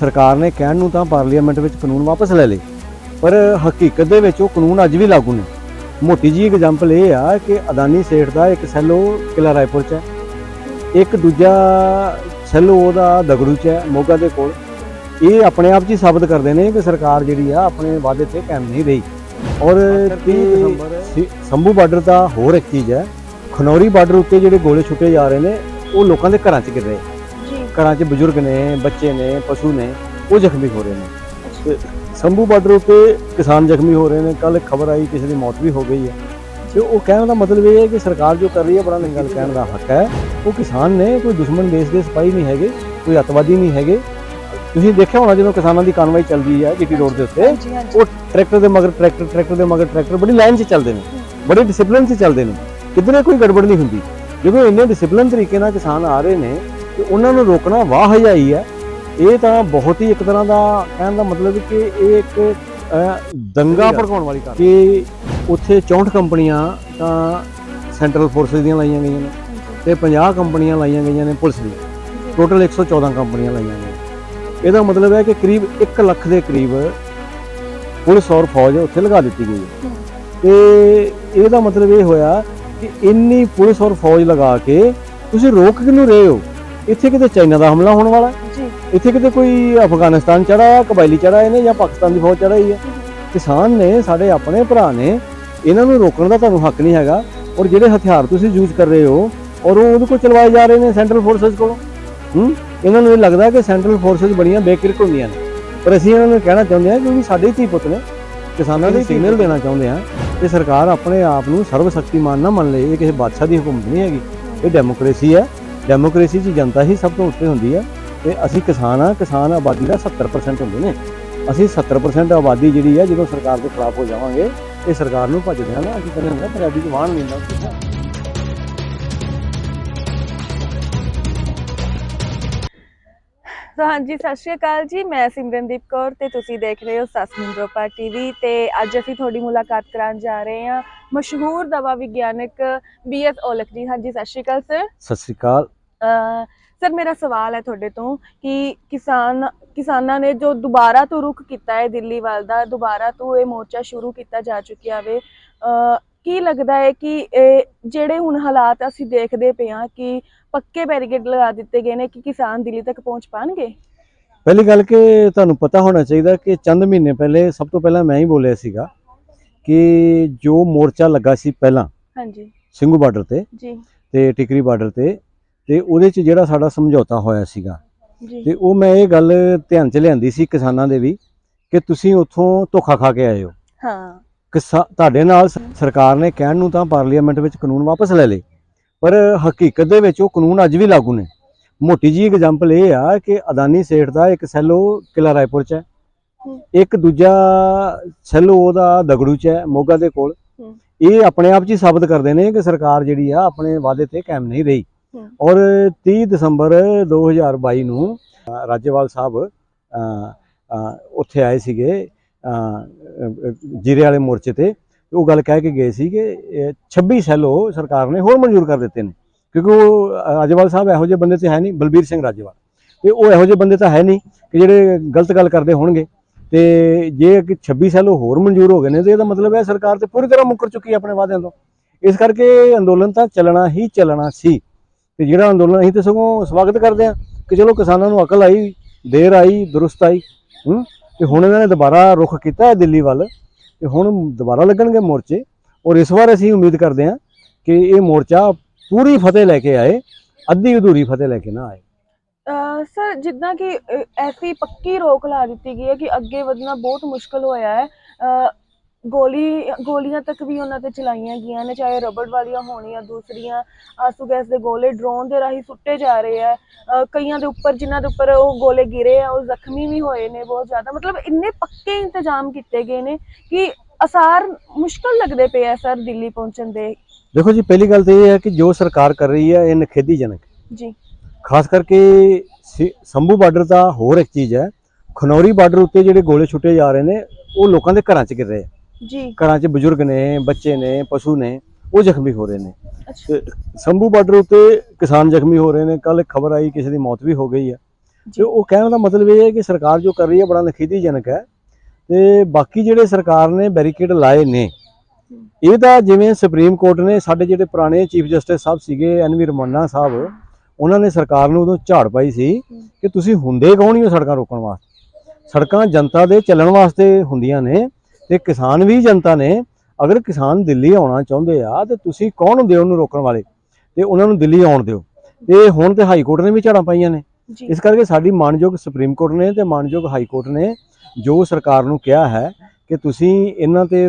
ਸਰਕਾਰ ਨੇ ਕਹਿਣ ਨੂੰ ਤਾਂ ਪਾਰਲੀਮੈਂਟ ਵਿੱਚ ਕਾਨੂੰਨ ਵਾਪਸ ਲੈ ਲਏ। ਪਰ ਹਕੀਕਤ ਦੇ ਵਿੱਚ ਉਹ ਕਾਨੂੰਨ ਅੱਜ ਵੀ ਲਾਗੂ ਨੇ। ਮੋਟੀ ਜੀ ਐਗਜ਼ਾਮਪਲ ਇਹ ਆ ਕਿ ਅਦਾਨੀ ਸੇਠ ਦਾ ਇੱਕ ਸੈੱਲੋ ਕਿਲਾ ਰਾਏਪੁਰ ਚ ਹੈ। ਇੱਕ ਦੂਜਾ ਸੈੱਲੋ ਉਹਦਾ ਦਗੜੂ ਚ ਹੈ ਮੋਗਾ ਦੇ ਕੋਲ। ਇਹ ਆਪਣੇ ਆਪ 'ਚ ਹੀ ਸਾਬਤ ਕਰਦੇ ਨੇ ਕਿ ਸਰਕਾਰ ਜਿਹੜੀ ਆ ਆਪਣੇ ਵਾਅਦੇ ਤੇ ਕਾਇਮ ਨਹੀਂ ਰਹੀ। ਔਰ 30 ਦਸੰਬਰ ਸੰਭੂ ਬਾਰਡਰ ਦਾ ਹੋਰ ਇੱਕ ਚੀਜ਼ ਹੈ। ਖਨੌਰੀ ਬਾਰਡਰ ਉੱਤੇ ਜਿਹੜੇ ਗੋਲੇ ਛੁੱਟੇ ਜਾ ਰਹੇ ਨੇ ਉਹ ਲੋਕਾਂ ਦੇ ਘਰਾਂ 'ਚ ਗਿਰ ਰਹੇ। ਘਰਾਂ 'ਚ ਬਜ਼ੁਰਗ ਨੇ ਬੱਚੇ ਨੇ ਪਸ਼ੂ ਨੇ ਉਹ ਜ਼ਖਮੀ ਹੋ ਰਹੇ ਨੇ। ਸੰਭੂ ਬਾਰਡਰ ਉੱਤੇ ਕਿਸਾਨ ਜ਼ਖਮੀ ਹੋ ਰਹੇ ਨੇ। ਕੱਲ ਖਬਰ ਆਈ ਕਿਸੇ ਦੀ ਮੌਤ ਵੀ ਹੋ ਗਈ ਹੈ। ਤੇ ਉਹ ਕਹਿਣ ਦਾ ਮਤਲਬ ਇਹ ਹੈ ਕਿ ਸਰਕਾਰ ਜੋ ਕਰ ਰਹੀ ਹੈ ਬੜਾ ਗੱਲ ਕਹਿਣ ਦਾ ਹੱਕ ਹੈ। ਉਹ ਕਿਸਾਨ ਨੇ ਕੋਈ ਦੁਸ਼ਮਣ ਦੇਸ਼ ਦੇ ਸਿਪਾਹੀ ਨਹੀਂ ਹੈਗੇ ਕੋਈ ਅਤਵਾਦੀ ਨਹੀਂ ਹੈਗੇ। ਤੁਸੀਂ ਦੇਖਿਆ ਹੋਣਾ ਜਦੋਂ ਕਿਸਾਨਾਂ ਦੀ ਕਾਰਵਾਈ ਚੱਲਦੀ ਹੈ ਜੀਟੀ ਰੋਡ ਦੇ ਉੱਤੇ ਉਹ ਟਰੈਕਟਰ ਦੇ ਮਗਰ ਟਰੈਕਟਰ ਟਰੈਕਟਰ ਦੇ ਮਗਰ ਟਰੈਕਟਰ ਬੜੀ ਲਾਈਨ 'ਚ ਚੱਲਦੇ ਨੇ। ਬੜੇ ਡਿਸਪਲਿਨ 'ਚ ਚੱਲਦੇ ਨੇ। ਕਿਧਰੇ ਕੋਈ ਗੜਬੜ ਨਹੀਂ ਹੁੰਦੀ। ਜਦੋਂ ਇੰਨੇ ਡਿਸਪਲਿਨ ਤਰੀਕੇ ਨਾਲ ਕਿਸਾਨ ਆ ਰਹੇ ਨੇ ਤੇ ਉਹਨਾਂ ਨੂੰ ਰੋਕਣਾ ਵਾਹ ਹਜਾਈ ਹੈ ਇਹ ਤਾਂ ਬਹੁਤ ਹੀ ਇੱਕ ਤਰ੍ਹਾਂ ਦਾ ਕਹਿਣ ਦਾ ਮਤਲਬ ਕਿ ਇਹ ਇੱਕ ਦੰਗਾ ਭੜਕਾਉਣ ਵਾਲੀ ਗੱਲ ਕਿ ਉੱਥੇ 64 ਕੰਪਨੀਆਂ ਤਾਂ ਸੈਂਟਰਲ ਫੋਰਸਿਸ ਦੀਆਂ ਲਾਈਆਂ ਗਈਆਂ ਨੇ ਤੇ 50 ਕੰਪਨੀਆਂ ਲਾਈਆਂ ਗਈਆਂ ਨੇ ਪੁਲਿਸ ਦੀਆਂ। ਟੋਟਲ 114 ਕੰਪਨੀਆਂ ਲਾਈਆਂ ਗਈਆਂ ਇਹਦਾ ਮਤਲਬ ਹੈ ਕਿ ਕਰੀਬ 1 ਲੱਖ ਦੇ ਕਰੀਬ ਪੁਲਿਸ ਔਰ ਫੌਜ ਉੱਥੇ ਲਗਾ ਦਿੱਤੀ ਗਈ ਹੈ। ਤੇ ਇਹਦਾ ਮਤਲਬ ਇਹ ਹੋਇਆ ਕਿ ਇੰਨੀ ਪੁਲਿਸ ਔਰ ਫੌਜ ਲਗਾ ਕੇ ਤੁਸੀਂ ਰੋਕ ਕਿਉਂ ਰਹੇ ਹੋ? ਇੱਥੇ ਕਿਤੇ ਚਾਈਨਾ ਦਾ ਹਮਲਾ ਹੋਣ ਵਾਲਾ ਹੈ? ਜੀ। ਇੱਥੇ ਕਿਤੇ ਕੋਈ ਅਫਗਾਨਿਸਤਾਨ ਚੜਾ ਹੈ ਕਬਾਇਲੀ ਚੜਾ ਇਹਨੇ ਜਾਂ ਪਾਕਿਸਤਾਨ ਦੀ ਫੌਜ ਚੜਾਈ ਹੈ? ਕਿਸਾਨ ਨੇ ਸਾਡੇ ਆਪਣੇ ਭਰਾ ਨੇ ਇਹਨਾਂ ਨੂੰ ਰੋਕਣ ਦਾ ਤੁਹਾਨੂੰ ਹੱਕ ਨਹੀਂ ਹੈਗਾ ਔਰ ਜਿਹੜੇ ਹਥਿਆਰ ਤੁਸੀਂ ਯੂਜ਼ ਕਰ ਰਹੇ ਹੋ ਔਰ ਉਹ ਉਹਦੇ ਕੋਲ ਚਲਵਾਏ ਜਾ ਰਹੇ ਨੇ ਸੈਂਟਰਲ ਫੋਰਸਸ ਕੋਲੋਂ। ਹੂੰ? ਇਹਨਾਂ ਨੂੰ ਇਹ ਲੱਗਦਾ ਕਿ ਸੈਂਟਰਲ ਫੋਰਸਸ ਬੜੀਆਂ ਬੇਕਿਰਕ ਹੁੰਦੀਆਂ ਨੇ। ਪਰ ਅਸੀਂ ਇਹਨਾਂ ਨੂੰ ਕਹਿਣਾ ਚਾਹੁੰਦੇ ਹਾਂ ਕਿ ਸਾਡੇ ਧੀ ਪੁੱਤ ਨੇ। ਕਿਸਾਨਾਂ ਦੇ ਸਿਗਨਲ ਦੇਣਾ ਚਾਹੁੰਦੇ ਹਾਂ ਕਿ ਸਰਕਾਰ ਆਪਣੇ ਆਪ ਨੂੰ ਸਰਵ ਸ਼ਕਤੀਮਾਨ ਨਾ ਮੰਨ ਲਏ ਇਹ ਕਿਸੇ ਬਾਦਸ਼ਾਹ ਦੀ ਹੁਕੂਮਤ ਨਹੀਂ ਹੈਗੀ। ਇਹ ਡੈਮੋਕ੍ਰੇਸੀ ਹੈ। ਡੈਮੋਕ੍ਰੇਸੀ 'ਚ ਜਨਤਾ ਹੀ ਸਭ ਤੋਂ ਉੱਤੇ ਹੁੰਦੀ ਹੈ ਤੇ ਅਸੀਂ ਕਿਸਾਨ ਆ ਕਿਸਾਨ ਆਬਾਦੀ ਦਾ 70% ਹੁੰਦੇ ਨੇ। ਅਸੀਂ 70% ਆਬਾਦੀ ਜਿਹੜੀ ਹੈ ਜਦੋਂ ਸਰਕਾਰ ਦੇ ਖਿਲਾਫ ਹੋ ਜਾਵਾਂਗੇ ਇਹ ਸਰਕਾਰ ਨੂੰ ਭੱਜ ਦੇਣਾ ਅਸੀਂ ਕਹਿੰਦੇ ਹੁੰਦਾ ਪੰਜਾਬੀ ਵਾਹਣ ਨਹੀਂ ਹੁੰਦਾ ਤਾਂ ਹਾਂਜੀ ਸਤਿ ਸ਼੍ਰੀ ਅਕਾਲ ਜੀ ਮੈਂ ਸਿਮਰਨਦੀਪ ਕੌਰ ਤੇ ਤੁਸੀਂ ਦੇਖ ਰਹੇ ਹੋ ਸੱਸ ਮਿੰਦਰੋਪਾ ਟੀਵੀ ਤੇ ਅੱਜ ਅਸੀਂ ਤੁਹਾਡੀ ਮੁਲਾਕਾਤ ਕਰਾਉਣ ਜਾ ਰਹੇ ਹਾਂ ਮਸ਼ਹੂਰ ਦਵਾ ਵਿਗਿਆਨਕ ਬੀਐਸ ਔਲਖ ਜੀ। ਹਾਂਜੀ ਸਤਿ ਸ਼੍ਰੀ ਅਕਾਲ ਸਰ। ਸਤਿ ਸ੍ਰੀ ਅਕਾਲ। ਸਰ ਮੇਰਾ ਸਵਾਲ ਹੈ ਤੁਹਾਡੇ ਤੋਂ ਕਿ ਕਿਸਾਨ ਕਿਸਾਨਾਂ ਨੇ ਜੋ ਦੁਬਾਰਾ ਤੋਂ ਰੁਖ ਕੀਤਾ ਹੈ ਦਿੱਲੀ ਵੱਲ ਦਾ ਦੁਬਾਰਾ ਤੋਂ ਇਹ ਮੋਰਚਾ ਸ਼ੁਰੂ ਕੀਤਾ ਜਾ ਚੁੱਕਿਆ ਵੇ ਕੀ ਲੱਗਦਾ ਹੈ ਕਿ ਇਹ ਜਿਹੜੇ ਹੁਣ ਹਾਲਾਤ ਅਸੀਂ ਦੇਖਦੇ ਪਏ ਹਾਂ ਕਿ ਪੱਕੇ ਬੈਰੀਕੇਡ ਲਗਾ ਦਿੱਤੇ ਗਏ ਨੇ ਕਿ ਕਿਸਾਨ ਦਿੱਲੀ ਤੱਕ ਪਹੁੰਚ ਪਾਣਗੇ? ਪਹਿਲੀ ਗੱਲ ਕਿ ਤੁਹਾਨੂੰ ਪਤਾ ਹੋਣਾ ਚਾਹੀਦਾ ਕਿ ਚੰਦ ਮਹੀਨੇ ਪਹਿਲੇ ਸਭ ਤੋਂ ਪਹਿਲਾਂ ਮੈਂ ਹੀ ਬੋਲਿਆ ਸੀਗਾ ਕਿ ਜੋ ਮੋਰਚਾ ਲੱਗਾ ਸੀ ਪਹਿਲਾਂ ਹਾਂਜੀ। ਸਿੰਘੂ ਬਾਰਡਰ ਤੇ ਜੀ। ਤੇ ਟਿਕਰੀ ਬਾਰਡਰ ਤੇ ਤੇ ਉਹਦੇ 'ਚ ਜਿਹੜਾ ਸਾਡਾ ਸਮਝੌਤਾ ਹੋਇਆ ਸੀਗਾ। ਤੇ ਉਹ ਮੈਂ ਇਹ ਗੱਲ ਧਿਆਨ 'ਚ ਲਿਆਂਦੀ ਸੀ ਕਿਸਾਨਾਂ ਦੇ ਵੀ ਕਿ ਤੁਸੀਂ ਉੱਥੋਂ ਧੋਖਾ ਖਾ ਕੇ ਆਏ ਹੋ। ਹਾਂ। ਕਿਸਾ ਤੁਹਾਡੇ ਨਾਲ ਸਰਕਾਰ ਨੇ ਕਹਿਣ ਨੂੰ ਤਾਂ ਪਾਰਲੀਮੈਂਟ ਵਿੱਚ ਕਾਨੂੰਨ ਵਾਪਸ ਲੈ ਲਏ ਪਰ ਹਕੀਕਤ ਦੇ ਵਿੱਚ ਉਹ ਕਾਨੂੰਨ ਅੱਜ ਵੀ ਲਾਗੂ ਨੇ। ਮੋਟੀ ਜੀ ਐਗਜ਼ਾਮਪਲ ਇਹ ਆ ਕਿ ਅਦਾਨੀ ਸੇਠ ਦਾ ਇੱਕ ਸੈੱਲੋ ਕਿਲਾ ਰਾਏਪੁਰ ਚ ਹੈ। ਇੱਕ ਦੂਜਾ ਸੈੱਲੋ ਉਹਦਾ ਦਗੜੂ ਚ ਹੈ ਮੋਗਾ ਦੇ ਕੋਲ। ਇਹ ਆਪਣੇ ਆਪ 'ਚ ਹੀ ਸਾਬਤ ਕਰਦੇ ਨੇ ਕਿ ਸਰਕਾਰ ਜਿਹੜੀ ਆ ਆਪਣੇ ਵਾਅਦੇ ਤੇ ਕਾਇਮ ਨਹੀਂ ਰਹੀ। ਔਰ 30 ਦਸੰਬਰ 2022 ਨੂੰ ਰਾਜੇਵਾਲ ਸਾਹਿਬ ਅ, ਉੱਥੇ ਆਏ ਸੀਗੇ ਅ, ਜੀਰੇ ਵਾਲੇ ਮੋਰਚੇ ਤੇ। ਉਹ ਗੱਲ ਕਹਿ ਕੇ ਗਏ ਸੀ ਕਿ ਇਹ 26 ਸੈੱਲੋ ਸਰਕਾਰ ਨੇ ਹੋਰ ਮਨਜ਼ੂਰ ਕਰ ਦਿੱਤੇ ਨੇ। ਕਿਉਂਕਿ ਉਹ ਰਾਜੇਵਾਲ ਸਾਹਿਬ ਇਹੋ ਜਿਹੇ ਬੰਦੇ ਤੇ ਹੈ ਨਹੀਂ ਬਲਬੀਰ ਸਿੰਘ ਰਾਜੇਵਾਲ। ਤੇ ਉਹ ਇਹੋ ਜਿਹੇ ਬੰਦੇ ਤਾਂ ਹੈ ਨਹੀਂ ਕਿ ਜਿਹੜੇ ਗਲਤ ਗੱਲ ਕਰਦੇ ਹੋਣਗੇ। ਤੇ ਜੇ ਕਿ 26 ਸੈੱਲੋ ਹੋਰ ਮਨਜ਼ੂਰ ਹੋ ਗਏ ਨੇ ਤੇ ਇਹਦਾ ਮਤਲਬ ਹੈ ਸਰਕਾਰ ਤੇ ਪੂਰੀ ਤਰ੍ਹਾਂ ਮੁੱਕਰ ਚੁੱਕੀ ਹੈ ਆਪਣੇ ਵਾਅਦਿਆਂ ਤੋਂ। ਇਸ ਕਰਕੇ ਅੰਦੋਲਨ ਤਾਂ ਚੱਲਣਾ ਹੀ ਚੱਲਣਾ ਸੀ। ਤੇ ਜਿਹੜਾ ਅੰਦੋਲਨ ਅਸੀਂ ਤਾਂ ਸਗੋਂ ਸਵਾਗਤ ਕਰਦੇ ਹਾਂ ਕਿ ਚਲੋ ਕਿਸਾਨਾਂ ਨੂੰ ਅਕਲ ਆਈ, ਦੇਰ ਆਈ, ਦਰੁਸਤ ਆਈ, ਹੂੰ? ਤੇ ਹੁਣ ਇਹਨਾਂ ਨੇ ਦੁਬਾਰਾ ਰੁਖ ਕੀਤਾ ਹੈ ਦਿੱਲੀ ਵੱਲ, ਤੇ ਹੁਣ ਦੁਬਾਰਾ ਲੱਗਣਗੇ ਮੋਰਚੇ ਔਰ ਇਸ ਵਾਰ ਅਸੀਂ ਉਮੀਦ ਕਰਦੇ ਹਾਂ ਕਿ ਇਹ ਮੋਰਚਾ ਪੂਰੀ ਫਤਿਹ ਲੈ ਕੇ ਆਏ, ਅੱਧੀ ਅਧੂਰੀ ਫਤਿਹ ਲੈ ਕੇ ਨਾ ਆਏ। ਸਰ, ਜਿੱਦਾਂ ਕਿ ਐਸੀ ਪੱਕੀ ਰੋਕ ਲਾ ਦਿੱਤੀ ਗਈ ਹੈ ਕਿ ਅੱਗੇ ਵਧਣਾ ਬਹੁਤ ਮੁਸ਼ਕਲ ਹੋਇਆ ਹੈ। ਗੋਲੀ ਗੋਲੀਆਂ ਤੱਕ ਵੀ ਉਹਨਾਂ ਤੇ ਚਲਾਈਆਂ ਗਈਆਂ ਨੇ ਚਾਹੇ ਰਬੜ ਵਾਲੀਆਂ ਹੋਣ ਜਾਂ ਦੂਸਰੀਆਂ ਆਸੂ ਗੈਸ ਦੇ ਗੋਲੇ ਡਰੋਨ ਦੇ ਰਾਹੀਂ ਸੁੱਟੇ ਜਾ ਰਹੇ ਆ। ਕਈਆਂ ਦੇ ਉੱਪਰ ਜਿਨ੍ਹਾਂ ਦੇ ਉੱਪਰ ਉਹ ਗੋਲੇ ਗਿਰੇ ਆ ਉਹ ਜ਼ਖਮੀ ਵੀ ਹੋਏ ਨੇ ਬਹੁਤ ਜ਼ਿਆਦਾ। ਮਤਲਬ ਇੰਨੇ ਪੱਕੇ ਇੰਤਜ਼ਾਮ ਕੀਤੇ ਗਏ ਨੇ ਕਿ ਅਸਾਰ ਮੁਸ਼ਕਲ ਲੱਗਦੇ ਪਏ ਆ ਸਰ ਦਿੱਲੀ ਪਹੁੰਚਣ ਦੇ। ਦੇਖੋ ਜੀ ਪਹਿਲੀ ਗੱਲ ਤਾਂ ਇਹ ਹੈ ਕਿ ਜੋ ਸਰਕਾਰ ਕਰ ਰਹੀ ਹੈ ਇਹ ਨਖੇਦੀਜਨਕ ਜੀ। ਖਾਸ ਕਰਕੇ ਸੰਭੂ ਬਾਰਡਰ ਦਾ ਹੋਰ ਇੱਕ ਚੀਜ਼ ਹੈ ਖਨੌਰੀ ਬਾਰਡਰ ਉੱਤੇ ਜਿਹੜੇ ਗੋਲੇ ਛੁੱਟੇ ਜਾ ਰਹੇ ਨੇ ਉਹ ਲੋਕਾਂ ਦੇ ਘਰਾਂ 'ਚ ਗਿਰ ਰਹੇ ਆ। ਜੀ। ਘਰਾਂ 'ਚ ਬਜ਼ੁਰਗ ਨੇ ਬੱਚੇ ਨੇ ਪਸ਼ੂ ਨੇ ਉਹ ਜ਼ਖਮੀ ਹੋ ਰਹੇ ਨੇ। ਅੱਛਾ। ਸੰਭੂ ਬਾਰਡਰ ਉੱਤੇ ਕਿਸਾਨ ਜ਼ਖਮੀ ਹੋ ਰਹੇ ਨੇ। ਕੱਲ ਖਬਰ ਆਈ ਕਿਸੇ ਦੀ ਮੌਤ ਵੀ ਹੋ ਗਈ ਹੈ ਤੇ ਉਹ ਕਹਿਣ ਦਾ ਮਤਲਬ ਇਹ ਹੈ ਕਿ ਸਰਕਾਰ ਜੋ ਕਰ ਰਹੀ ਹੈ ਬੜਾ ਨਖੇਦੀਜਨਕ ਹੈ। ਤੇ ਬਾਕੀ ਜਿਹੜੇ ਸਰਕਾਰ ਨੇ ਬੈਰੀਕੇਡ ਲਾਏ ਨੇ ਇਹ ਤਾਂ ਜਿਵੇਂ ਸੁਪਰੀਮ ਕੋਰਟ ਨੇ ਸਾਡੇ ਜਿਹੜੇ ਪੁਰਾਣੇ ਚੀਫ ਜਸਟਿਸ ਸਾਹਿਬ ਸੀਗੇ ਐਨ ਵੀ ਰਮੰਨਾ ਸਾਹਿਬ ਉਹਨਾਂ ਨੇ ਸਰਕਾਰ ਨੂੰ ਉਦੋਂ ਝਾੜ ਪਾਈ ਸੀ ਕਿ ਤੁਸੀਂ ਹੁੰਦੇ ਕੌਣ ਹੀ ਹੋ ਸੜਕਾਂ ਰੋਕਣ ਵਾਸਤੇ? ਸੜਕਾਂ ਜਨਤਾ ਦੇ ਚੱਲਣ ਵਾਸਤੇ ਹੁੰਦੀਆਂ ਨੇ। ਤੇ ਕਿਸਾਨ ਵੀ ਜਨਤਾ ਨੇ ਅਗਰ ਕਿਸਾਨ ਦਿੱਲੀ ਆਉਣਾ ਚਾਹੁੰਦੇ ਆ ਤੇ ਤੁਸੀਂ ਕੌਣ ਹੁੰਦੇ ਉਹਨੂੰ ਰੋਕਣ ਵਾਲੇ? ਤੇ ਉਹਨਾਂ ਨੂੰ ਦਿੱਲੀ ਆਉਣ ਦਿਓ। ਤੇ ਹੁਣ ਤੇ ਹਾਈ ਕੋਰਟ ਨੇ ਵੀ ਝਾੜਾਂ ਪਾਈਆਂ ਨੇ। ਇਸ ਕਰਕੇ ਸਾਡੀ ਮਾਨਯੋਗ ਸੁਪਰੀਮ ਕੋਰਟ ਨੇ ਤੇ ਮਾਨਯੋਗ ਹਾਈ ਕੋਰਟ ਨੇ ਜੋ ਸਰਕਾਰ ਨੂੰ ਕਿਹਾ ਹੈ ਕਿ ਤੁਸੀਂ ਇਹਨਾਂ ਤੇ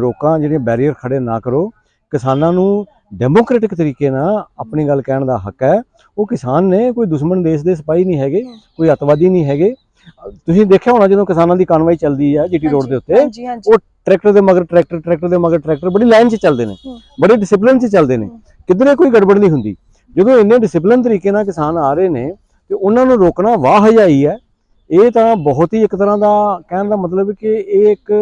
ਰੋਕਾਂ ਜਿਹੜੀਆਂ ਬੈਰੀਅਰ ਖੜੇ ਨਾ ਕਰੋ। ਕਿਸਾਨਾਂ ਨੂੰ ਡੈਮੋਕ੍ਰੈਟਿਕ ਤਰੀਕੇ ਨਾਲ ਆਪਣੀ ਗੱਲ ਕਹਿਣ ਦਾ ਹੱਕ ਹੈ। ਉਹ ਕਿਸਾਨ ਨੇ ਕੋਈ ਦੁਸ਼ਮਣ ਦੇਸ਼ ਦੇ ਸਿਪਾਹੀ ਨਹੀਂ ਹੈਗੇ ਕੋਈ ਅੱਤਵਾਦੀ ਨਹੀਂ ਹੈਗੇ। ਤੁਸੀਂ ਦੇਖਿਆ ਹੋਣਾ ਜਦੋਂ ਕਿਸਾਨਾਂ ਦੀ ਕਾਨਵਾਈ ਚੱਲਦੀ ਹੈ ਜੀਟੀ ਰੋਡ ਦੇ ਉੱਤੇ ਉਹ ਟਰੈਕਟਰ ਦੇ ਮਗਰ ਟਰੈਕਟਰ ਟਰੈਕਟਰ ਦੇ ਮਗਰ ਟਰੈਕਟਰ ਬੜੀ ਲਾਈਨ 'ਚ ਚੱਲਦੇ ਨੇ। ਬੜੇ ਡਿਸਪਲਿਨ 'ਚ ਚੱਲਦੇ ਨੇ। ਕਿਧਰੇ ਕੋਈ ਗੜਬੜ ਨਹੀਂ ਹੁੰਦੀ। ਜਦੋਂ ਇੰਨੇ ਡਿਸਪਲਿਨ ਤਰੀਕੇ ਨਾਲ ਕਿਸਾਨ ਆ ਰਹੇ ਨੇ ਤੇ ਉਹਨਾਂ ਨੂੰ ਰੋਕਣਾ ਵਾਹ ਹਜਾਈ ਹੈ ਇਹ ਤਾਂ ਬਹੁਤ ਹੀ ਇੱਕ ਤਰ੍ਹਾਂ ਦਾ ਕਹਿਣ ਦਾ ਮਤਲਬ ਕਿ ਇਹ ਇੱਕ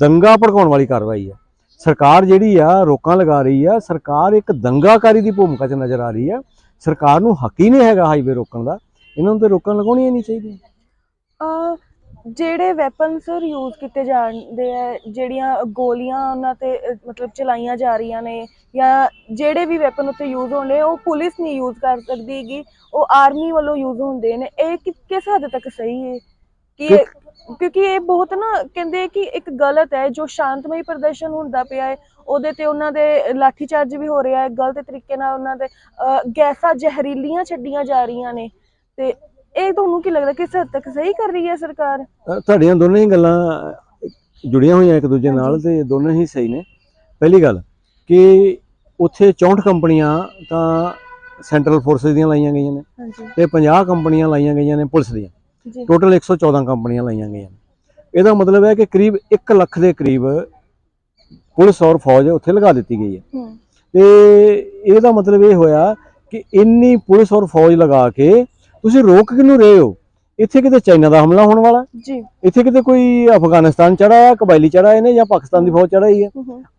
ਦੰਗਾ ਭੜਕਾਉਣ ਵਾਲੀ ਕਾਰਵਾਈ ਹੈ। ਸਰਕਾਰ ਜਿਹੜੀ ਆ ਰੋਕਾਂ ਲਗਾ ਰਹੀ ਆ ਸਰਕਾਰ ਇੱਕ ਦੰਗਾਕਾਰੀ ਦੀ ਭੂਮਿਕਾ 'ਚ ਨਜ਼ਰ ਆ ਰਹੀ ਆ। ਸਰਕਾਰ ਨੂੰ ਹੱਕ ਹੀ ਨਹੀਂ ਹੈਗਾ ਹਾਈਵੇ ਰੋਕਣ ਦਾ। ਇਹਨਾਂ ਨੂੰ ਤੇ ਰੋਕਣ ਲਗਾਉਣੀ ਨਹੀਂ ਚਾਹੀਦੀ। ਅਹ ਜਿਹੜੇ ਵੈਪਨ ਸਰ ਯੂਜ਼ ਕੀਤੇ ਜਾਂਦੇ ਆ ਜਿਹੜੀਆਂ ਗੋਲੀਆਂ ਉਹਨਾਂ ਤੇ ਮਤਲਬ ਚਲਾਈਆਂ ਜਾ ਰਹੀਆਂ ਨੇ ਜਾਂ ਜਿਹੜੇ ਵੀ ਵੈਪਨ ਉੱਤੇ ਯੂਜ਼ ਹੋਣੇ ਉਹ ਪੁਲਿਸ ਨਹੀਂ ਯੂਜ਼ ਕਰ ਸਕਦੀ ਉਹ ਆਰਮੀ ਵੱਲੋਂ ਯੂਜ਼ ਹੁੰਦੇ ਨੇ। ਇਹ ਕਿ- ਕਿਸ ਹੱਦ ਤੱਕ ਸਹੀ ਹੈ ਕਿ ਇਹ- ਕਿਉਂਕਿ ਇਹ ਬਹੁਤ ਨਾ ਕਹਿੰਦੇ ਕਿ ਇੱਕ ਗਲਤ ਹੈ ਜੋ ਸ਼ਾਂਤਮਈ ਪ੍ਰਦਰਸ਼ਨ ਹੁੰਦਾ ਪਿਆ ਹੈ ਉਹਦੇ ਤੇ ਉਹਨਾਂ ਦੇ ਲਾਠੀ ਚਾਰਜ ਵੀ ਹੋ ਰਿਹਾ ਹੈ ਗਲਤ ਤਰੀਕੇ ਨਾਲ ਉਹਨਾਂ ਦੇ ਅਹ, ਗੈਸਾਂ ਜ਼ਹਿਰੀਲੀਆਂ ਛੱਡੀਆਂ ਜਾ ਰਹੀਆਂ ਨੇ। ਤੇ ਇਹ ਤੁਹਾਨੂੰ ਕੀ ਲੱਗਦਾ ਕਿਸ ਹੱਦ ਤੱਕ ਸਹੀ ਕਰ ਰਹੀ ਹੈ ਸਰਕਾਰ? ਅ, ਤੁਹਾਡੀਆਂ ਦੋਨੇ ਹੀ ਗੱਲਾਂ ਜੁੜੀਆਂ ਹੋਈਆਂ ਇੱਕ ਦੂਜੇ ਨਾਲ ਤੇ ਦੋਨੇ ਹੀ ਸਹੀ ਨੇ। ਪਹਿਲੀ ਗੱਲ ਕਿ ਉੱਥੇ 64 ਕੰਪਨੀਆਂ ਤਾਂ ਸੈਂਟਰਲ ਫੋਰਸਸ ਦੀਆਂ ਲਾਈਆਂ ਗਈਆਂ ਨੇ ਹਾਂਜੀ। ਤੇ 50 ਕੰਪਨੀਆਂ ਲਾਈਆਂ ਗਈਆਂ ਨੇ ਪੁਲਿਸ ਦੀਆਂ। ਜੀ। ਟੋਟਲ 114 ਕੰਪਨੀਆਂ ਲਾਈਆਂ ਗਈਆਂ ਨੇ। ਇਹਦਾ ਮਤਲਬ ਹੈ ਕਿ ਕਰੀਬ 1 ਲੱਖ ਦੇ ਕਰੀਬ ਪੁਲਿਸ ਔਰ ਫੌਜ ਉੱਥੇ ਲਗਾ ਦਿੱਤੀ ਗਈ ਹੈ। ਹੂੰ। ਤੇ ਇਹਦਾ ਮਤਲਬ ਇਹ ਹੋਇਆ ਕਿ ਇੰਨੀ ਪੁਲਿਸ ਔਰ ਫੌਜ ਲਗਾ ਕੇ ਤੁਸੀਂ ਰੋਕ ਕਿਉਂ ਰਹੇ ਹੋ? ਇੱਥੇ ਕਿਤੇ ਚਾਈਨਾ ਦਾ ਹਮਲਾ ਹੋਣ ਵਾਲਾ? ਜੀ। ਇੱਥੇ ਕਿਤੇ ਕੋਈ ਅਫਗਾਨਿਸਤਾਨ ਚੜਾ ਆ ਕਬਾਇਲੀ ਚੜਾ ਇਹਨੇ ਜਾਂ ਪਾਕਿਸਤਾਨ ਦੀ ਫੌਜ ਚੜਾਈ ਹੈ?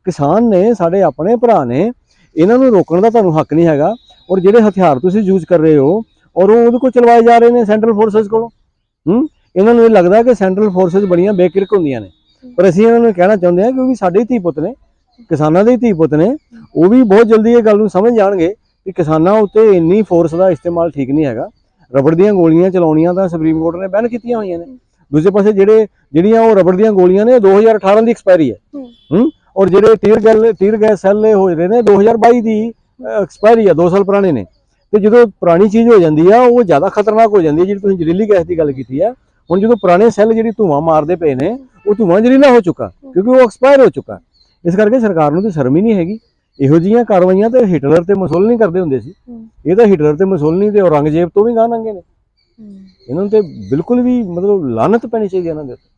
ਕਿਸਾਨ ਨੇ ਸਾਡੇ ਆਪਣੇ ਭਰਾ ਨੇ ਇਹਨਾਂ ਨੂੰ ਰੋਕਣ ਦਾ ਤੁਹਾਨੂੰ ਹੱਕ ਨਹੀਂ ਹੈਗਾ ਔਰ ਜਿਹੜੇ ਹਥਿਆਰ ਤੁਸੀਂ ਯੂਜ਼ ਕਰ ਰਹੇ ਹੋ ਔਰ ਉਹ ਉਹਦੇ ਕੋਲ ਚਲਵਾਏ ਜਾ ਰਹੇ ਨੇ ਸੈਂਟਰਲ ਫੋਰਸਸ ਕੋਲੋਂ। ਹੂੰ? ਇਹਨਾਂ ਨੂੰ ਇਹ ਲੱਗਦਾ ਕਿ ਸੈਂਟਰਲ ਫੋਰਸਸ ਬੜੀਆਂ ਬੇਕਿਰਕ ਹੁੰਦੀਆਂ ਨੇ। ਪਰ ਅਸੀਂ ਇਹਨਾਂ ਨੂੰ ਕਹਿਣਾ ਚਾਹੁੰਦੇ ਹਾਂ ਕਿ ਉਹ ਵੀ ਸਾਡੇ ਹੀ ਧੀ ਪੁੱਤ ਨੇ ਕਿਸਾਨਾਂ ਦੇ ਹੀ ਧੀ ਪੁੱਤ ਨੇ ਉਹ ਵੀ ਬਹੁਤ ਜਲਦੀ ਇਹ ਗੱਲ ਨੂੰ ਸਮਝ ਜਾਣਗੇ ਕਿ ਕਿਸਾਨਾਂ ਉੱਤੇ ਇੰਨੀ ਫੋਰਸ ਦਾ ਇਸਤੇਮਾਲ ਠੀਕ ਨਹੀਂ ਹੈਗਾ। ਰਬੜ ਦੀਆਂ ਗੋਲੀਆਂ ਚਲਾਉਣੀਆਂ ਤਾਂ ਸੁਪਰੀਮ ਕੋਰਟ ਨੇ ਬੈਨ ਕੀਤੀਆਂ ਹੋਈਆਂ ਨੇ। ਦੂਜੇ ਪਾਸੇ ਜਿਹੜੇ ਜਿਹੜੀਆਂ ਉਹ ਰਬੜ ਦੀਆਂ ਗੋਲੀਆਂ ਨੇ 2018 ਦੀ ਐਕਸਪਾਇਰੀ ਹੈ। ਹੂੰ। ਹੂੰ? ਔਰ ਜਿਹੜੇ ਟੀਰ ਗੈਲ ਟੀਰ ਗੈਸ ਸੈੱਲ ਹੋ ਰਹੇ ਨੇ 2022 ਦੀ ਐਕਸਪਾਇਰੀ ਆ 2 ਸਾਲ ਪੁਰਾਣੇ ਨੇ। ਤੇ ਜਦੋਂ ਪੁਰਾਣੀ ਚੀਜ਼ ਹੋ ਜਾਂਦੀ ਆ ਉਹ ਜ਼ਿਆਦਾ ਖਤਰਨਾਕ ਹੋ ਜਾਂਦੀ ਹੈ ਜਿਹੜੀ ਤੁਸੀਂ ਜ਼ਹਿਰੀਲੀ ਗੈਸ ਦੀ ਗੱਲ ਕੀਤੀ ਆ। ਹੁਣ ਜਦੋਂ ਪੁਰਾਣੇ ਸੈੱਲ ਜਿਹੜੀ ਧੂਆਂ ਮਾਰਦੇ ਪਏ ਨੇ ਉਹ ਧੂਆਂ ਜ਼ਹਿਰੀਲਾ ਹੋ ਚੁੱਕਾ ਕਿਉਂਕਿ ਉਹ ਐਕਸਪਾਇਰ ਹੋ ਚੁੱਕਾ। ਇਸ ਕਰਕੇ ਸਰਕਾਰ ਨੂੰ ਤੇ ਸ਼ਰਮ ਹੀ ਨਹੀਂ ਹੈਗੀ। ਇਹੋ ਜਿਹੀਆਂ ਕਾਰਵਾਈਆਂ ਤੇ ਹਿਟਲਰ ਤੇ ਮੁਸੋਲਨੀ ਕਰਦੇ ਹੁੰਦੇ ਸੀ। ਇਹ ਤਾਂ ਹਿਟਲਰ ਤੇ ਮੁਸੋਲਨੀ ਤੇ ਔਰੰਗਜ਼ੇਬ ਤੋਂ ਵੀ ਗਾਹ ਨੰਗੇ ਨੇ। ਇਹਨਾਂ ਤੇ ਬਿਲਕੁਲ ਵੀ ਮਤਲਬ ਲਾਨਤ ਪੈਣੀ ਚਾਹੀਦੀ ਇਹਨਾਂ ਦੇ ਉੱਤੇ।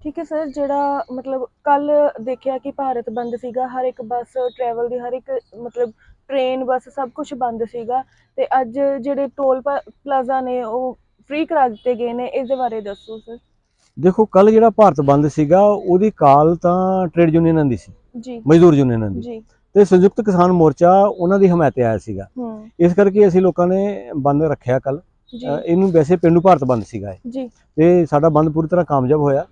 ਠੀਕ ਹੈ ਸਰ ਜਿਹੜਾ ਮਤਲਬ ਕੱਲ ਦੇਖਿਆ ਕਿ ਭਾਰਤ ਬੰਦ ਸੀਗਾ ਹਰ ਇੱਕ ਬੱਸ ਟਰੈਵਲ ਦੀ ਹਰ ਇੱਕ ਮਤਲਬ ਟ੍ਰੇਨ ਬੱਸ ਸਭ ਕੁਝ ਬੰਦ ਸੀਗਾ ਤੇ ਅੱਜ ਜਿਹੜੇ ਟੋਲ ਪਲਾਜ਼ਾ ਨੇ ਉਹ ਫ੍ਰੀ ਕਰਾ ਦਿੱਤੇ ਗਏ ਨੇ ਇਸ ਦੇ ਬਾਰੇ ਦੱਸੋ ਸਰ। ਦੇਖੋ ਕੱਲ ਜਿਹੜਾ ਭਾਰਤ ਬੰਦ ਸੀਗਾ ਉਹਦੀ ਕਾਲ ਤਾਂ ਟ੍ਰੇਡ ਯੂਨੀਅਨਾਂ ਦੀ ਸੀ। ਜੀ। ਮਜ਼ਦੂਰ ਯੂਨੀਅਨਾਂ ਦੀ। ਜੀ। ਤੇ ਸੰਯੁਕਤ ਕਿਸਾਨ ਮੋਰਚਾ ਉਹਨਾਂ ਦੀ ਹਮਾਇਤ ਆਇਆ ਸੀਗਾ। ਇਸ ਕਰਕੇ ਅਸੀਂ ਲੋਕਾਂ ਨੇ ਬੰਦ ਰੱਖਿਆ ਕੱਲ। ਇਹਨੂੰ ਵੈਸੇ ਪਿੰਡੂ ਭਾਰਤ ਬੰਦ ਸੀਗਾ ਇਹ। ਜੀ। ਤੇ ਸਾਡਾ ਬੰਦ ਪੂਰੀ ਤਰ੍ਹਾਂ ਕਾਮਯਾਬ ਹੋਇਆ।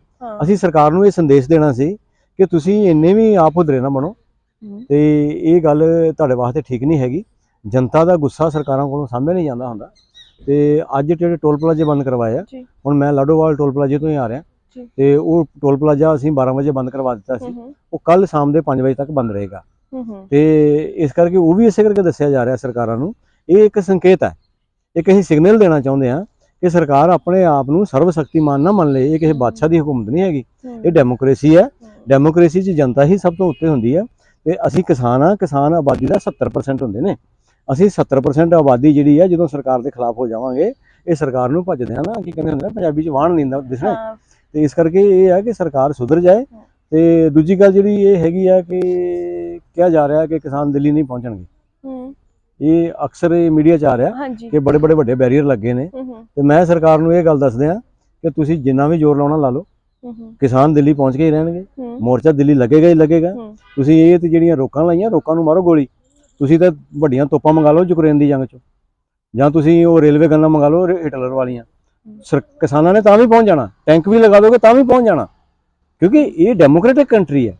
ਅਸੀਂ ਸਰਕਾਰ ਨੂੰ ਇਹ ਸੰਦੇਸ਼ ਦੇਣਾ ਸੀ ਕਿ ਤੁਸੀਂ ਇੰਨੇ ਵੀ ਆਪ ਹੁਦਰੇ ਨਾ ਬਣੋ। ਤੇ ਇਹ ਗੱਲ ਤੁਹਾਡੇ ਵਾਸਤੇ ਠੀਕ ਨਹੀਂ ਹੈਗੀ। ਜਨਤਾ ਦਾ ਗੁੱਸਾ ਸਰਕਾਰਾਂ ਕੋਲੋਂ ਸਾਹਮਣੇ ਨਹੀਂ ਜਾਂਦਾ ਹੁੰਦਾ। ਤੇ ਅੱਜ ਜਿਹੜੇ ਟੋਲ ਪਲਾਜ਼ੇ ਬੰਦ ਕਰਵਾਏ ਆ ਹੁਣ ਮੈਂ ਲਾਡੋਵਾਲ ਟੋਲ ਪਲਾਜ਼ੇ ਤੋਂ ਹੀ ਆ ਰਿਹਾ। ਤੇ ਉਹ ਟੋਲ ਪਲਾਜ਼ਾ ਅਸੀਂ 12 ਵਜੇ ਬੰਦ ਕਰਵਾ ਦਿੱਤਾ ਸੀ। ਉਹ ਕੱਲ ਸ਼ਾਮ ਦੇ 5 ਵਜੇ ਤੱਕ ਬੰਦ ਰਹੇਗਾ। ਤੇ ਇਸ ਕਰਕੇ ਉਹ ਵੀ ਇਸੇ ਕਰਕੇ ਦੱਸਿਆ ਜਾ ਰਿਹਾ ਸਰਕਾਰਾਂ ਨੂੰ ਇਹ ਇੱਕ ਸੰਕੇਤ ਹੈ। ਇੱਕ ਅਸੀਂ ਸਿਗਨਲ ਦੇਣਾ ਚਾਹੁੰਦੇ ਹਾਂ ਕਿ ਸਰਕਾਰ ਆਪਣੇ ਆਪ ਨੂੰ ਸਰਵ ਸ਼ਕਤੀਮਾਨ ਨਾ ਮੰਨ ਲਏ ਇਹ ਕਿਸੇ ਬਾਦਸ਼ਾਹ ਦੀ ਹੁਕੂਮਤ ਨਹੀਂ ਹੈਗੀ। ਇਹ ਡੈਮੋਕ੍ਰੇਸੀ ਹੈ। ਡੈਮੋਕ੍ਰੇਸੀ 'ਚ ਜਨਤਾ ਹੀ ਸਭ ਤੋਂ ਉੱਤੇ ਹੁੰਦੀ ਹੈ। ਤੇ ਅਸੀਂ ਕਿਸਾਨ ਆ ਕਿਸਾਨ ਆਬਾਦੀ ਦਾ 70% ਹੁੰਦੇ ਨੇ। ਅਸੀਂ 70% ਆਬਾਦੀ ਜਿਹੜੀ ਹੈ ਜਦੋਂ ਸਰਕਾਰ ਦੇ ਖਿਲਾਫ ਹੋ ਜਾਵਾਂਗੇ ਇਹ ਸਰਕਾਰ ਨੂੰ ਭੱਜਦੇ ਆ ਨਾ। ਕੀ ਕਹਿੰਦੇ ਹੁੰਦੇ ਪੰਜਾਬੀ 'ਚ ਵਾਹਣ ਨਹੀਂ ਦਿਸਣਾ ਤੇ ਇਸ ਕਰਕੇ ਇਹ ਹੈ ਕਿ ਸਰਕਾਰ ਸੁਧਰ ਜਾਏ ਤੇ ਦੂਜੀ ਗੱਲ ਜਿਹੜੀ ਇਹ ਹੈਗੀ ਆ ਕਿ ਕਿਹਾ ਜਾ ਰਿਹਾ ਕਿ ਕਿਸਾਨ ਦਿੱਲੀ ਨਹੀਂ ਪਹੁੰਚਣਗੇ। ਇਹ ਅਕਸਰ ਇਹ ਮੀਡੀਆ 'ਚ ਆ ਰਿਹਾ ਕਿ ਬੜੇ ਬੜੇ ਵੱਡੇ ਬੈਰੀਅਰ ਲੱਗੇ ਨੇ। ਤੇ ਮੈਂ ਸਰਕਾਰ ਨੂੰ ਇਹ ਗੱਲ ਦੱਸਦੇ ਆ ਕਿ ਤੁਸੀਂ ਜਿੰਨਾ ਵੀ ਜ਼ੋਰ ਲਾਉਣਾ ਲਾ ਲਓ। ਕਿਸਾਨ ਦਿੱਲੀ ਪਹੁੰਚ ਕੇ ਹੀ ਰਹਿਣਗੇ। ਮੋਰਚਾ ਦਿੱਲੀ ਲੱਗੇਗਾ ਹੀ ਲੱਗੇਗਾ। ਤੁਸੀਂ ਇਹ ਤੇ ਜਿਹੜੀਆਂ ਰੋਕਾਂ ਲਾਈਆਂ ਰੋਕਾਂ ਨੂੰ ਮਾਰੋ ਗੋਲੀ। ਤੁਸੀਂ ਤਾਂ ਵੱਡੀਆਂ ਤੋਪਾਂ ਮੰਗਾ ਲਓ ਯੂਕਰੇਨ ਦੀ ਜੰਗ 'ਚ। ਜਾਂ ਤੁਸੀਂ ਉਹ ਰੇਲਵੇ ਗੰਨਾਂ ਮੰਗਾ ਲਓ ਹਿਟਲਰ ਵਾਲੀਆਂ। ਸਰ ਕਿਸਾਨਾਂ ਨੇ ਤਾਂ ਵੀ ਪਹੁੰਚ ਜਾਣਾ ਟੈਂਕ ਵੀ ਲਗਾ ਦੋਗੇ ਤਾਂ ਵੀ ਪਹੁੰਚ ਜਾਣਾ। ਕਿਉਂਕਿ ਇਹ ਡੈਮੋਕ੍ਰੈਟਿਕ ਕੰਟਰੀ ਹੈ।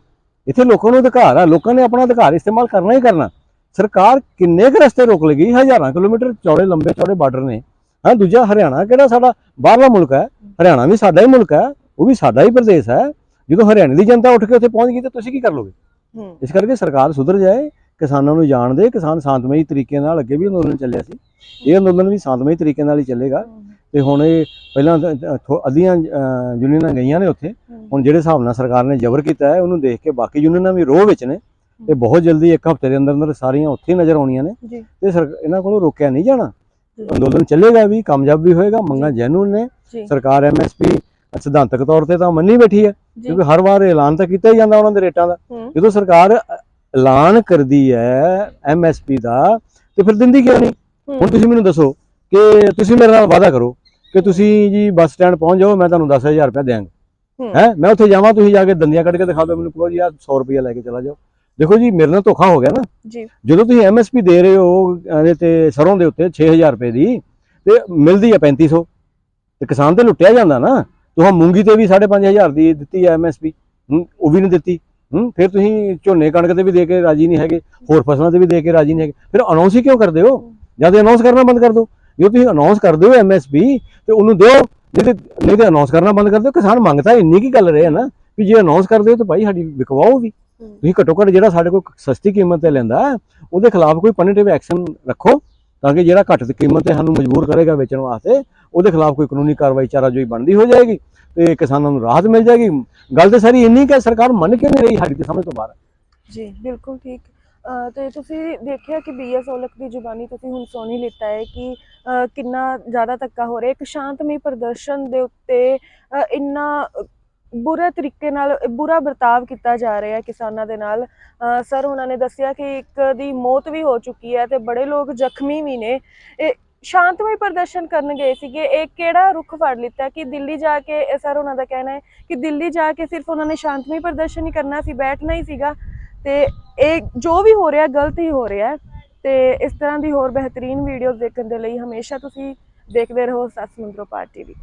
ਇੱਥੇ ਲੋਕਾਂ ਨੂੰ ਅਧਿਕਾਰ ਆ ਲੋਕਾਂ ਨੇ ਆਪਣਾ ਅਧਿਕਾਰ ਇਸਤੇਮਾਲ ਕਰਨਾ ਹੀ ਕਰਨਾ। ਸਰਕਾਰ ਕਿੰਨੇ ਕੁ ਰਸਤੇ ਰੋਕ ਲੇਗੀ? ਹਜ਼ਾਰਾਂ ਕਿਲੋਮੀਟਰ ਚੌੜੇ ਲੰਬੇ ਚੌੜੇ ਬਾਰਡਰ ਨੇ। ਹਾਂ ਦੂਜਾ ਹਰਿਆਣਾ ਕਿਹੜਾ ਸਾਡਾ? ਬਾਹਰਲਾ ਮੁਲਕ ਹੈ। ਹਰਿਆਣਾ ਵੀ ਸਾਡਾ ਹੀ ਮੁਲਕ ਹੈ ਉਹ ਵੀ ਸਾਡਾ ਹੀ ਪ੍ਰਦੇਸ਼ ਹੈ। ਜਦੋਂ ਹਰਿਆਣੇ ਦੀ ਜਨਤਾ ਉੱਠ ਕੇ ਉੱਥੇ ਪਹੁੰਚ ਗਈ ਤਾਂ ਤੁਸੀਂ ਕੀ ਕਰ ਲੋਗੇ ਇਸ ਕਰਕੇ ਸਰਕਾਰ ਸੁਧਰ ਜਾਏ ਕਿਸਾਨਾਂ ਨੂੰ ਜਾਣ ਦੇ ਕਿਸਾਨ ਸ਼ਾਂਤਮਈ ਤਰੀਕੇ ਨਾਲ ਅੱਗੇ ਵੀ ਅੰਦੋਲਨ ਚੱਲਿਆ ਸੀ। ਇਹ ਅੰਦੋਲਨ ਵੀ ਸ਼ਾਂਤਮਈ ਤਰੀਕੇ ਨਾਲ ਹੀ ਚੱਲੇਗਾ। ਤੇ ਹੁਣ ਇਹ ਪਹਿਲਾਂ ਅੱਧੀਆਂ ਯੂਨੀਅਨਾਂ ਗਈਆਂ ਨੇ ਉੱਥੇ। ਹੁਣ ਜਿਹੜੇ ਹਿਸਾਬ ਨਾਲ ਸਰਕਾਰ ਨੇ ਜ਼ਬਰ ਕੀਤਾ ਹੈ ਉਹਨੂੰ ਦੇਖ ਕੇ ਬਾਕੀ ਯੂਨੀਅਨਾਂ ਵੀ ਰੋਹ ਵਿੱਚ ਨੇ ਤੇ ਬਹੁਤ ਜਲਦੀ ਇੱਕ ਹਫ਼ਤੇ ਦੇ ਅੰਦਰ ਅੰਦਰ ਸਾਰੀਆਂ ਉੱਥੇ ਨਜ਼ਰ ਆਉਣੀਆਂ ਨੇ ਤੇ ਇਹਨਾਂ ਕੋਲੋਂ ਰੋਕਿਆ ਨਹੀਂ ਜਾਣਾ। ਅੰਦੋਲਨ ਚੱਲੇਗਾ ਵੀ ਕਾਮਯਾਬ ਵੀ ਹੋਏਗਾ ਮੰਗਾਂ ਜੈਨੂਨ ਨੇ। ਸਰਕਾਰ ਐਮਐਸਪੀ ਸਿਧਾਂਤਕ ਤੌਰ ਤੇ ਤਾਂ ਮੰਨੀ ਬੈਠੀ ਹੈ ਕਿਉਂਕਿ ਹਰ ਵਾਰ ਐਲਾਨ ਤਾਂ ਕੀਤਾ ਹੀ ਜਾਂਦਾ ਉਹਨਾਂ ਦੇ ਰੇਟਾਂ ਦਾ। ਜਦੋਂ ਸਰਕਾਰ ਐਲਾਨ ਕਰਦੀ ਹੈ ਐਮਐਸਪੀ ਦਾ ਤੇ ਫਿਰ ਦਿੰਦੀ ਕਿਉਂ ਨਹੀਂ? ਹੁਣ ਤੁਸੀਂ ਮੈਨੂੰ ਦੱਸੋ ਕਿ ਤੁਸੀਂ ਮੇਰੇ ਨਾਲ ਵਾਅਦਾ ਕਰੋ ਕਿ ਤੁਸੀਂ ਜੀ ਬੱਸ ਸਟੈਂਡ ਪਹੁੰਚ ਜਾਓ ਮੈਂ ਤੁਹਾਨੂੰ 10000 ਰੁਪਏ ਦਿਆਂਗਾ। ਹੂੰ। ਮੈਂ ਉੱਥੇ ਜਾਵਾਂ ਤੁਸੀਂ ਜਾ ਕੇ ਦੰਦੀਆਂ ਕੱਢ ਕੇ ਦਿਖਾ ਦਿਓ ਮੈਨੂੰ ਕਹੋ ਜੀ ਆ 100 ਰੁਪਏ ਲੈ ਕੇ ਚਲਾ ਜਾਓ। ਦੇਖੋ ਜੀ ਮੇਰੇ ਨਾਲ ਧੋਖਾ ਹੋ ਗਿਆ ਨਾ। ਜੀ। ਜਦੋਂ ਤੁਸੀਂ ਐਮਐਸਪੀ ਦੇ ਰਹੇ ਹੋ ਇਹਦੇ ਤੇ ਸਰੋਂ ਦੇ ਉੱਤੇ 6000 ਰੁਪਏ ਦੀ ਤੇ ਮਿਲਦੀ ਹੈ 3500 ਤੇ ਕਿਸਾਨ ਤੇ ਲੁੱਟਿਆ ਜਾਂਦਾ ਨਾ। ਤੁਹਾਂ ਮੂੰਗੀ ਤੇ ਵੀ 5500 ਦੀ ਦਿੱਤੀ ਹੈ ਐਮਐਸਪੀ ਉਹ ਵੀ ਨਹੀਂ ਦਿੱਤੀ। ਹੂੰ ਫਿਰ ਤੁਸੀਂ ਝੋਨੇ ਕਣਕ ਤੇ ਵੀ ਦੇ ਕੇ ਰਾਜੀ ਨਹੀਂ ਹੈਗੇ ਹੋਰ ਫਸਲਾਂ ਤੇ ਵੀ ਦੇ ਕੇ ਰਾਜੀ ਨਹੀਂ ਹੈਗੇ। ਫਿਰ ਅਨਾਉਂਸ ਹੀ ਕਿਉਂ ਕਰਦੇ ਹੋ? ਜਦ ਅਨਾਉਂਸ ਕਰਨਾ ਬੰਦ ਕਰ ਦਿਓ। ਜੇ ਤੁਸੀਂ ਅਨਾਉਂਸ ਕਰਦੇ ਹੋ ਐਮਐਸਪੀ ਤੇ ਉਹਨੂੰ ਦਿਓ। ਨਹੀਂ ਤੇ ਨਹੀਂ ਤੇ ਅਨਾਉਂਸ ਕਰਨਾ ਬੰਦ ਕਰ ਦਿਓ। ਕਿਸਾਨ ਮੰਗਤਾ ਇੰਨੀ ਕੀ ਗੱਲ ਰਹੇ ਨਾ ਵੀ ਜੇ ਅਨਾਉਂਸ ਕਰਦੇ ਹੋ ਤਾਂ ਭਾਈ ਸਾਡੀ ਵਿਕਵਾਓ ਵੀ। ਤੁਸੀਂ ਘੱਟੋ ਘੱਟ ਜਿਹੜਾ ਸਾਡੇ ਕੋਲ ਸਸਤੀ ਕੀਮਤ ਤੇ ਲੈਂਦਾ ਉਹਦੇ ਖਿਲਾਫ ਕੋਈ ਪਨਿਟਿਵ ਐਕਸ਼ਨ ਰੱਖੋ ਤਾਂ ਕਿ ਜਿਹੜਾ ਘੱਟ ਕੀਮਤ ਤੇ ਸਾਨੂੰ ਮਜਬੂਰ ਕਰੇਗਾ ਵੇਚਣ ਵਾਸਤੇ ਉਹਦੇ ਖਿਲਾਫ ਕੋਈ ਕਾਨੂੰਨੀ ਕਾਰਵਾਈ ਚਾਰਾਜੋਈ ਬਣਦੀ ਹੋ ਜਾਏਗੀ ਤੇ ਕਿਸਾਨਾਂ ਨੂੰ ਰਾਹਤ ਮਿਲ ਜਾਏਗੀ। ਗੱਲ ਤੇ ਸਾਰੀ ਇੰਨੀ ਕਿ ਸਰਕਾਰ ਮੰਨ ਕਿਉਂ ਨਹੀਂ ਰਹੀ ਸਾਡੀ ਤੇ ਸਮਝ ਤੋਂ ਬਾਹਰ। ਜੀ ਬਿਲਕੁਲ ਠੀਕ। ਤੇ ਤੁਸੀਂ ਦੇਖਿਆ ਕਿ ਬੀਐਸ ਸੋਲਕ ਦੀ ਜ਼ੁਬਾਨੀ ਤੁਸੀਂ ਹੁਣ ਸੁਣ ਲਿੱਤਾ ਹੈ ਕਿ ਕਿੰਨਾ ਜ਼ਿਆਦਾ ਧੱਕਾ ਹੋ ਰਿਹਾ ਇੱਕ ਸ਼ਾਂਤਮਈ ਪ੍ਰਦਰਸ਼ਨ ਦੇ ਉੱਤੇ, ਅਹ ਇੰਨਾ ਬੁਰੇ ਤਰੀਕੇ ਨਾਲ, ਬੁਰਾ ਵਰਤਾਵ ਕੀਤਾ ਜਾ ਰਿਹਾ ਹੈ ਕਿਸਾਨਾਂ ਦੇ ਨਾਲ। ਸਰ, ਉਹਨਾਂ ਨੇ ਦੱਸਿਆ ਕਿ ਇੱਕ ਦੀ ਮੌਤ ਵੀ ਹੋ ਚੁੱਕੀ ਹੈ ਤੇ ਬੜੇ ਲੋਕ ਜ਼ਖਮੀ ਵੀ ਨੇ। ਇਹ ਸ਼ਾਂਤਮਈ ਪ੍ਰਦਰਸ਼ਨ ਕਰਨ ਗਏ ਸੀਗੇ। ਇਹ ਕਿਹੜਾ ਰੁਖ ਫੜ ਲਿੱਤਾ ਕਿ ਦਿੱਲੀ ਜਾ ਕੇ ਸਰ, ਉਹਨਾਂ ਦਾ ਕਹਿਣਾ ਹੈ ਕਿ ਦਿੱਲੀ ਜਾ ਕੇ ਸਿਰਫ ਉਹਨਾਂ ਨੇ ਸ਼ਾਂਤਮਈ ਪ੍ਰਦਰਸ਼ਨ ਹੀ ਕਰਨਾ ਸੀ, ਬੈਠਣਾ ਹੀ ਸੀਗਾ। ਤੇ ਇਹ ਜੋ ਵੀ ਹੋ ਰਿਹਾ ਗਲਤ ਹੀ ਹੋ ਰਿਹਾ ਹੈ। ਤੇ ਇਸ ਤਰ੍ਹਾਂ ਦੀ ਹੋਰ ਬਿਹਤਰੀਨ ਵੀਡੀਓਜ਼ ਦੇਖਣ ਦੇ ਲਈ ਹਮੇਸ਼ਾ ਤੁਸੀਂ ਦੇਖਦੇ ਰਹੋ ਸੱਸ ਸਮੁੰਦਰੋਂ ਪਾਰਟੀ ਵੀ